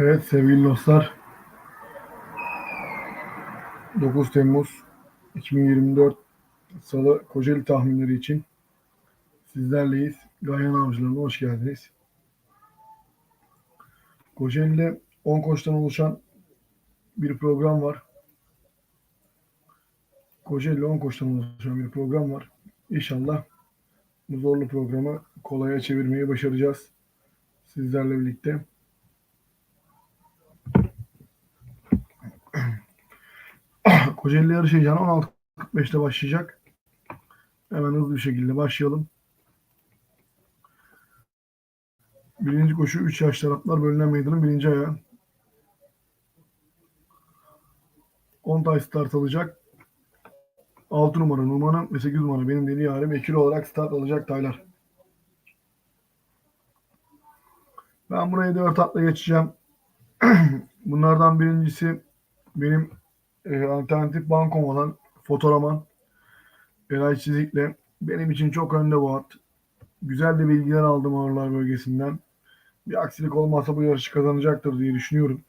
Evet sevgili dostlar 9 Temmuz 2024 Salı Kocaeli tahminleri için sizlerleyiz. Gayhan Avcılarına hoş geldiniz. Kocaeli'de 10 koçtan oluşan bir program var. Kocaeli'de 10 koçtan oluşan bir program var. İnşallah bu zorlu programı kolaya çevirmeyi başaracağız. Sizlerle birlikte. Kocaeli yarış heyecanı 16.45'te başlayacak. Hemen hızlı bir şekilde başlayalım. Birinci koşu 3 yaş taraflar bölünen meydanın birinci ayağı. 10 tay start alacak. 6 numara Numan'ın ve 8 numara benim deli yarim ekil olarak start alacak taylar. Ben buraya 4 atla geçeceğim. Bunlardan birincisi benim e, alternatif bankom olan Fotoraman Eray Çizik'le benim için çok önde bu at. Güzel de bilgiler aldım ağırlar bölgesinden. Bir aksilik olmazsa bu yarışı kazanacaktır diye düşünüyorum.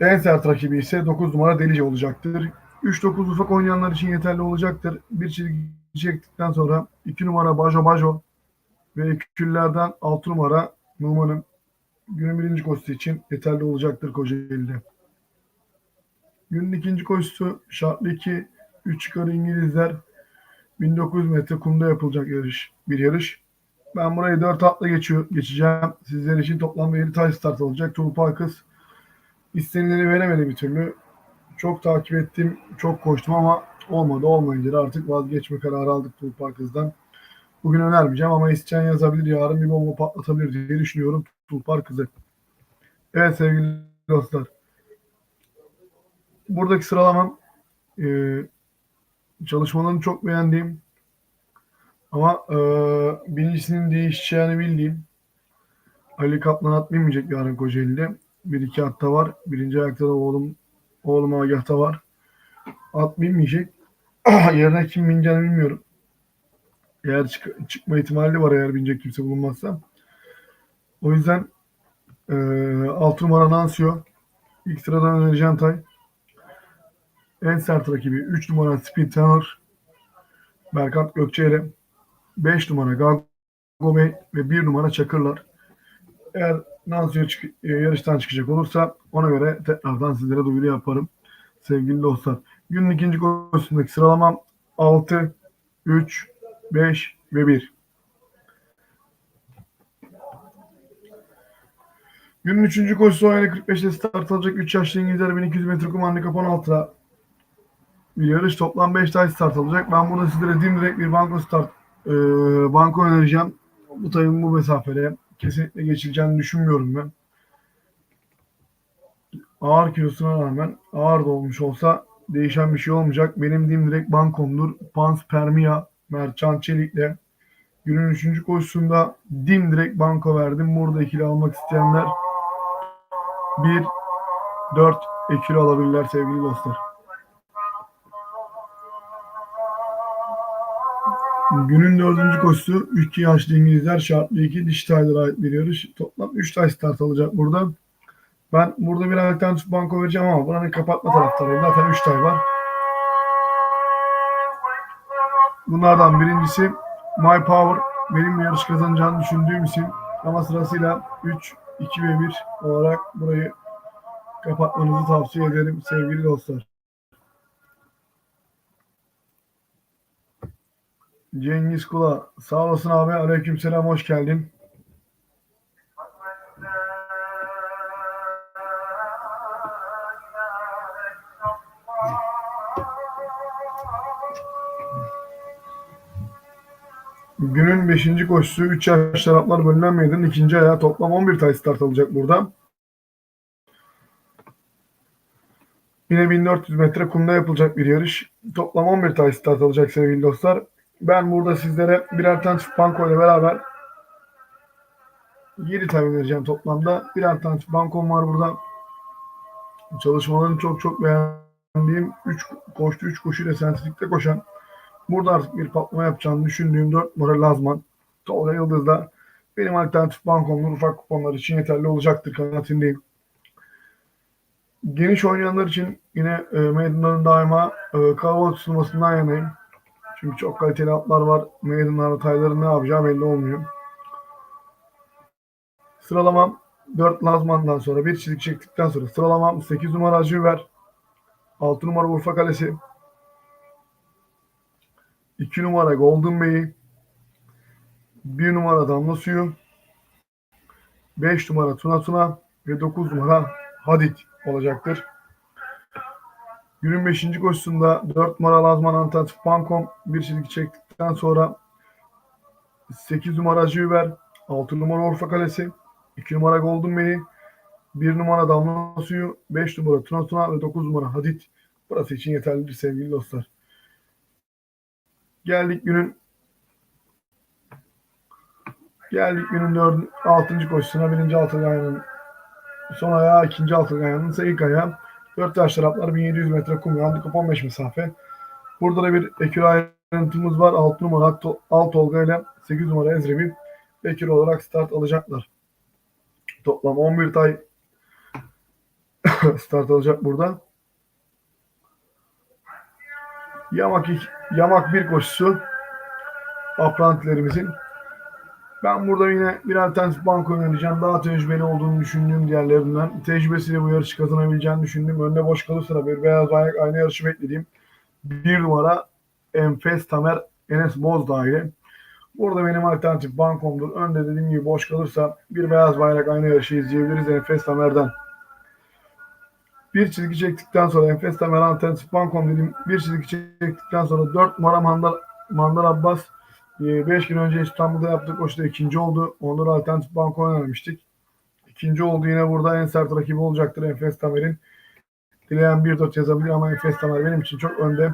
En sert rakibi ise 9 numara Delice olacaktır. 3-9 ufak oynayanlar için yeterli olacaktır. Bir çizgi çektikten sonra 2 numara Bajo Bajo ve küllerden 6 numara Numan'ın günün birinci koşusu için yeterli olacaktır Kocaeli'de. Günün ikinci koşusu şartlı 2 3 yukarı İngilizler 1900 metre kumda yapılacak yarış. Bir yarış. Ben burayı 4 atla geçiyor, geçeceğim. Sizler için toplam 50 tay start olacak. Tulpa kız istenileni veremedi bir türlü. Çok takip ettim, çok koştum ama olmadı. Olmayınca artık vazgeçme kararı aldık Tulpa kızdan. Bugün önermeyeceğim ama isteyen yazabilir. Yarın bir bomba patlatabilir diye düşünüyorum Tulpar kızı. Evet sevgili dostlar. Buradaki sıralamam e, çalışmalarını çok beğendiğim ama e, birincisinin değişeceğini bildiğim Ali Kaplan at binmeyecek yarın Kocaeli'de. Bir iki hatta var. Birinci ayakta da oğlum oğlum Agah'ta var. At binmeyecek. Yerine kim bineceğini bilmiyorum. Eğer çık- çıkma ihtimali var eğer binecek kimse bulunmazsa. O yüzden e, 6 numara Nansio. İlk sıradan önereceğim tay. En sert rakibi 3 numara Speed Tenor. Berkant Gökçe'yle 5 numara Gago ve 1 numara Çakırlar. Eğer Nansio çık- e, yarıştan çıkacak olursa ona göre tekrardan sizlere duyuru yaparım. Sevgili dostlar. Günün ikinci koşusundaki sıralamam 6, 3, 5 ve 1. Günün üçüncü koşusu oyunu 45'te start alacak 3 yaşlı İngilizler 1200 metre kum handikap 16'da bir yarış. Toplam 5 tay start alacak. Ben burada sizlere dimdirek bir banko start e, banko önereceğim. Bu tayın bu mesafede kesinlikle geçileceğini düşünmüyorum ben. Ağır kilosuna rağmen ağır da olmuş olsa değişen bir şey olmayacak. Benim dimdirek bankomdur. Pans Permia Mertcan Çelik'le günün üçüncü koşusunda dimdirek banko verdim. Burada ikili almak isteyenler 1 4 ikili alabilirler sevgili dostlar. Günün dördüncü koşusu 3 yaşlı İngilizler şartlı 2 diş taylara ait bir yarış. Toplam 3 tay start alacak burada. Ben burada bir alternatif banko vereceğim ama buranın kapatma taraftarıyım. Zaten 3 tay var. Bunlardan birincisi My Power. Benim yarış kazanacağını düşündüğüm isim. Ama sırasıyla 3, 2 ve 1 olarak burayı kapatmanızı tavsiye ederim sevgili dostlar. Cengiz Kula. Sağ olasın abi. Aleykümselam. Hoş geldin. Günün 5. koşusu 3 yaş taraflar bölünen meydanın ikinci ayağı toplam 11 tay start alacak burada. Yine 1400 metre kumda yapılacak bir yarış. Toplam 11 tay start alacak sevgili dostlar. Ben burada sizlere bir alternatif banko ile beraber 7 tay vereceğim toplamda. Bir alternatif bankom var burada. Çalışmalarını çok çok beğendiğim 3 koştu 3 koşuyla sentetikte koşan Burada artık bir patlama yapacağını düşündüğüm 4 numara Lazman. Tolga Yıldız'da benim alternatif bankomlar ufak kuponlar için yeterli olacaktır kanaatindeyim. Geniş oynayanlar için yine e, meydanların daima e, kalabalık tutulmasından yanayım. Çünkü çok kaliteli atlar var. Meydanlarda tayların ne yapacağı belli olmuyor. Sıralamam 4 Lazman'dan sonra bir çizik çektikten sonra sıralamam 8 numara Acı Ver, 6 numara Urfa Kalesi, 2 numara Golden Bey, 1 numara Damla Suyu, 5 numara Tuna Tuna ve 9 numara Hadid olacaktır. Günün 5. koşusunda 4 numara Lazman Antatif Bankom bir çizgi çektikten sonra 8 numara Acı Ver, 6 numara Urfa Kalesi, 2 numara Golden Bey, 1 numara Damla Suyu, 5 numara Tuna ve 9 numara Hadid. Burası için yeterlidir sevgili dostlar. Geldik günün geldik günün 4. 6. koşusuna. 1. altılı ayağının son ayağı, 2. altılı ayağının ise ilk ayağı. 4 yaş taraflar 1700 metre kum handikap 15 mesafe. Burada da bir ekür ayrıntımız var. 6 numara Alt Olga ile 8 numara Ezrebi ekür olarak start alacaklar. Toplam 11 tay start alacak burada. Yamak, yamak bir koşusu aprantilerimizin. Ben burada yine bir alternatif banko önereceğim. Daha tecrübeli olduğunu düşündüğüm diğerlerinden. Tecrübesiyle bu yarışı kazanabileceğini düşündüğüm. Önde boş kalırsa bir beyaz bayrak aynı yarışı beklediğim. Bir numara Enfes Tamer Enes Bozdağ ile. Burada benim alternatif bankomdur. Önde dediğim gibi boş kalırsa bir beyaz bayrak aynı yarışı izleyebiliriz Enfes Tamer'den. Bir çizgi çektikten sonra Enfes Tamer alternatif bankom dedim. Bir çizgi çektikten sonra 4 numara Mandar, Mandar Abbas 5 gün önce İstanbul'da yaptık. Koşuda ikinci oldu. Onları alternatif banko önermiştik. İkinci oldu yine burada en sert rakibi olacaktır Enfes Tamer'in. Dileyen bir dört yazabilir ama Enfes Tamer benim için çok önde.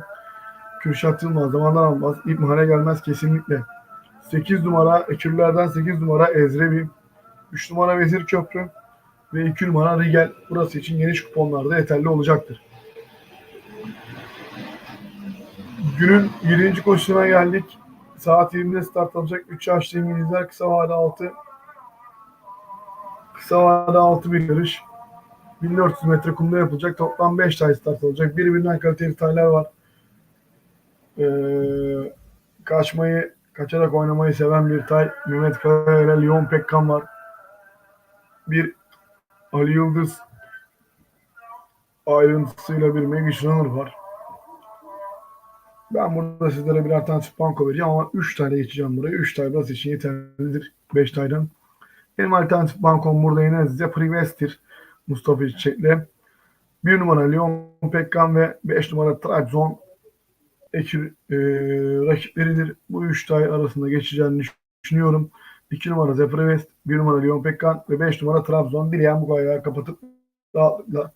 Kürşat Yılmaz, zamandan almaz. İlk gelmez kesinlikle. 8 numara, ekürlerden 8 numara Ezrebi. 3 numara Vezir Köprü ve 2 numara Rigel. Burası için geniş kuponlarda yeterli olacaktır. Günün 7. koşusuna geldik. Saat 20'de start alacak 3 yaşlı İngilizler kısa vade 6 kısa vade 6 bir yarış. 1400 metre kumda yapılacak. Toplam 5 tay start olacak. Birbirinden kaliteli taylar var. Ee, kaçmayı, kaçarak oynamayı seven bir tay. Mehmet Kaya ile Leon Pekkan var. Bir Ali Yıldız ayrıntısıyla bir Megish Runner var. Ben burada sizlere bir alternatif banko vereceğim ama 3 tane geçeceğim buraya. 3 tane burası için yeterlidir. 5 taydan. Benim alternatif bankom burada yine size Privestir. Mustafa Çiçek'le. 1 numara Leon Pekkan ve 5 numara Trabzon ekip e, rakipleridir. Bu 3 tay arasında geçeceğini düşünüyorum. 2 numara Zephyr West, 1 numara Leon Pekkan ve 5 numara Trabzon. Dileyen bu ayağı kapatıp rahatlıkla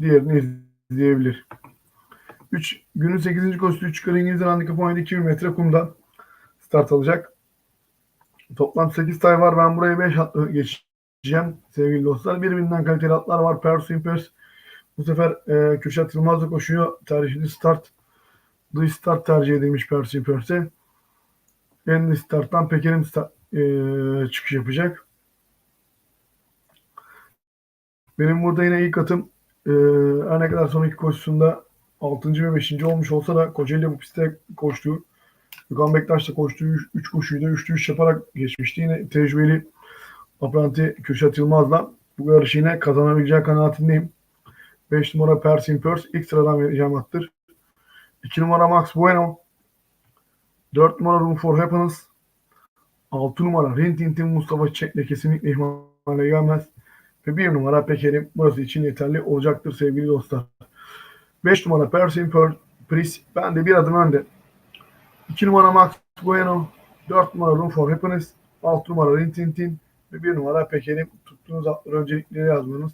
diğerini izleyebilir. 3 günün 8. koşusu 3 kare İngiliz handikap 17 metre kumda start alacak. Toplam 8 tay var. Ben buraya 5 atlı geçeceğim sevgili dostlar. Birbirinden kaliteli atlar var. Persu Impers. Bu sefer e, Kürşat Yılmaz da koşuyor. Tarihli start. Dış start tercih edilmiş Persu Impers'e. En starttan Peker'in start, e, çıkış yapacak. Benim burada yine ilk atım e, her ne kadar sonraki koşusunda 6. ve 5. olmuş olsa da Kocaeli bu pistte koştu. Gökhan Bektaş da koştuğu 3 koşuyu da 3'lü 3 yaparak geçmişti. Yine tecrübeli apranti Kürşat Yılmaz'la bu yarışı yine kazanabileceği kanaatindeyim. 5 numara Persin Pers ilk sıradan vereceğim attır. 2 numara Max Bueno. 4 numara Room for Happiness. 6 numara Rintintin Mustafa Çiçek'le kesinlikle ihmale gelmez. Ve 1 numara Peker'im burası için yeterli olacaktır sevgili dostlar. 5 numara Persin Pris. Ben de bir adım önde. 2 numara Max Bueno. 4 numara Room for Happiness. 6 numara Rintintin. Ve 1 numara Peker'im. Tuttuğunuz atları öncelikleri yazmanız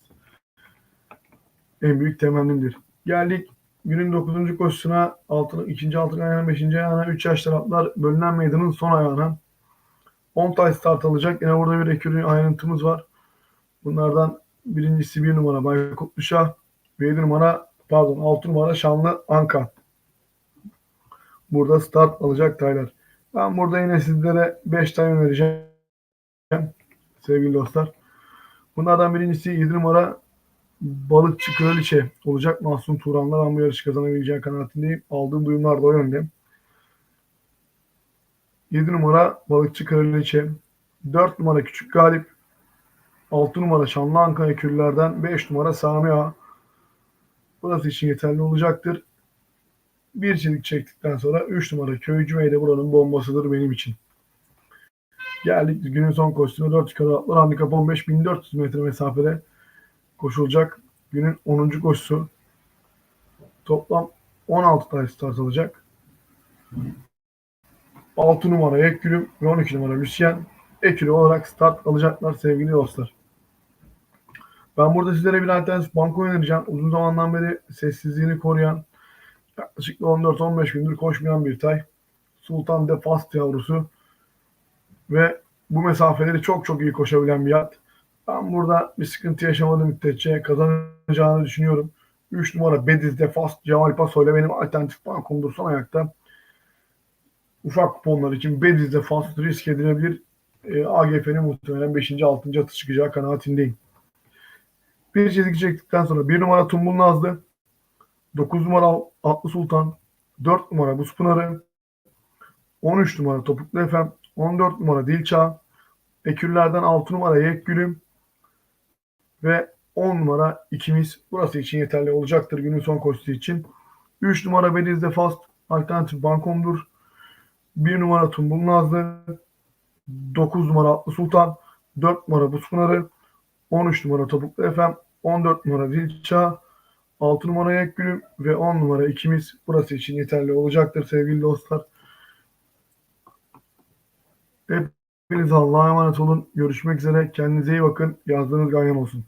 en büyük temennimdir. Geldik günün 9. koşusuna altını, ikinci altın ayağına, 5. ayağına, 3 yaş taraflar bölünen meydanın son ayağına. 10 tay start alacak. Yine burada bir ekürü ayrıntımız var. Bunlardan birincisi 1 numara Baykut Şah ve 7 numara pardon 6 numara Şanlı Anka. Burada start alacak taylar. Ben burada yine sizlere 5 tane önereceğim sevgili dostlar. Bunlardan birincisi 7 numara Balıkçı Kraliçe olacak. Mahsun Turan'la ben bu yarışı kazanabileceği kanaatindeyim. Aldığım duyumlar da o yönde. 7 numara Balıkçı Kraliçe. 4 numara Küçük Galip. 6 numara Şanlı Ankara Küller'den 5 numara Sami Ağa. Burası için yeterli olacaktır. Bir çelik çektikten sonra 3 numara Köycü Bey buranın bombasıdır benim için. Geldik günün son koşusuna 4 yukarı atlar. Handikap 15 1400 metre mesafede koşulacak. Günün 10. koşusu. Toplam 16 tane start alacak. 6 numara Ekgülüm ve 12 numara Müsyen ekülü olarak start alacaklar sevgili dostlar. Ben burada sizlere bir alternatif banko önereceğim. Uzun zamandan beri sessizliğini koruyan, yaklaşık 14-15 gündür koşmayan bir tay. Sultan de Fast yavrusu ve bu mesafeleri çok çok iyi koşabilen bir at. Ben burada bir sıkıntı yaşamadığı müddetçe kazanacağını düşünüyorum. 3 numara Bediz'de Fast Cemal Paso ile benim alternatif bankomdur son ayakta. Ufak kuponlar için Bediz'de Fast risk edilebilir. E, AGF'nin muhtemelen 5. 6. atı çıkacağı kanaatindeyim. Bir çizgi çektikten sonra 1 numara Tumbul Nazlı, 9 numara Atlı Sultan, 4 numara Buz Pınarı, 13 numara Topuklu Efem, 14 numara Dilçağ, Ekürlerden 6 numara Yekgülüm ve 10 numara ikimiz burası için yeterli olacaktır günün son koşusu için. 3 numara Bediz'de Fast alternatif bankomdur. 1 numara Tumbul Nazlı, 9 numara Atlı Sultan, 4 numara Buz Pınarı, 13 numara Topuklu Efem, 14 numara Dilçağ, 6 numara Yekgülüm ve 10 numara ikimiz burası için yeterli olacaktır sevgili dostlar. Hepiniz Allah'a emanet olun. Görüşmek üzere. Kendinize iyi bakın. Yazdığınız ganyan olsun.